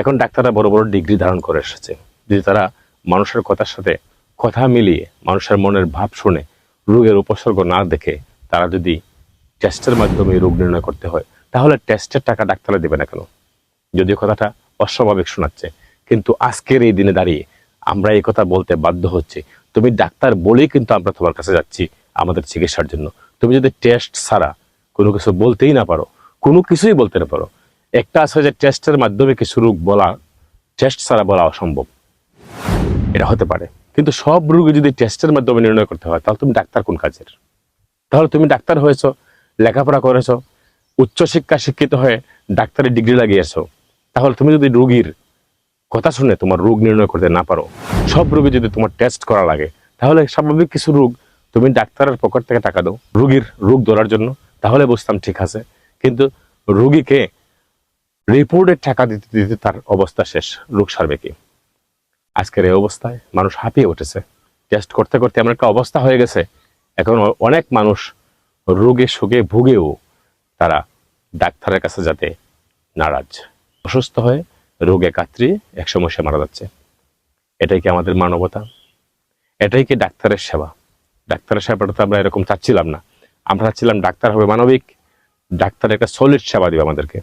এখন ডাক্তাররা বড় বড় ডিগ্রি ধারণ করে এসেছে। যদি তারা মানুষের কথার সাথে কথা মিলিয়ে, মানুষের মনের ভাব শুনে, রোগের উপসর্গ না দেখে তারা যদি টেস্টের মাধ্যমে রোগ নির্ণয় করতে হয়, তাহলে টেস্টের টাকা ডাক্তাররা দেবে না কেন? যদিও কথাটা অস্বাভাবিক শোনাচ্ছে, কিন্তু আজকের এই দিনে দাঁড়িয়ে আমরা এই কথা বলতে বাধ্য হচ্ছে। তুমি ডাক্তার বলেই কিন্তু আমরা তোমার কাছে যাচ্ছি আমাদের চিকিৎসার জন্য। তুমি যদি টেস্ট ছাড়া কোনো কিছু বলতেই না পারো, কোনো কিছুই বলতে না পারো একটা আছে যে টেস্টের মাধ্যমে কিছু রোগ বলা টেস্ট ছাড়া বলা অসম্ভব। এটা হতে পারে। কিন্তু সব রোগী যদি টেস্টের মাধ্যমে নির্ণয় করতে হয়, তাহলে তুমি ডাক্তার কোন কাজের? তাহলে তুমি ডাক্তার হয়েছো, লেখাপড়া করেছ, উচ্চশিক্ষা শিক্ষিত হয়ে ডাক্তারের ডিগ্রি লাগিয়েছো। তাহলে তুমি যদি রোগীর কথা শুনে তোমার রোগ নির্ণয় করতে না পারো, সব রোগী যদি তোমার টেস্ট করা লাগে, তাহলে স্বাভাবিক কিছু রোগ তুমি ডাক্তারের পকেট থেকে টাকা দাও। রোগীর রোগ ধরার জন্য, তাহলে বুঝতাম ঠিক আছে। কিন্তু রোগীকে রিপোর্টের টাকা দিতে দিতে তার অবস্থা শেষ, রোগ সারবে কি? আজকের এই অবস্থায় মানুষ হাঁপিয়ে উঠেছে। টেস্ট করতে করতে এমন একটা অবস্থা হয়ে গেছে, এখন অনেক মানুষ রোগে সুগে ভুগেও তারা ডাক্তারের কাছে যাতে নারাজ। অসুস্থ হয়ে রোগে কাতরিয়ে একসময় সে মারা যাচ্ছে। এটাই কি আমাদের মানবতা? এটাই কি ডাক্তারের সেবা? ডাক্তারের সেবাটা তো আমরা এরকম চাচ্ছিলাম না। আমরা চাচ্ছিলাম ডাক্তার হবে মানবিক ডাক্তার একটা সলিড সেবা দিবে আমাদেরকে।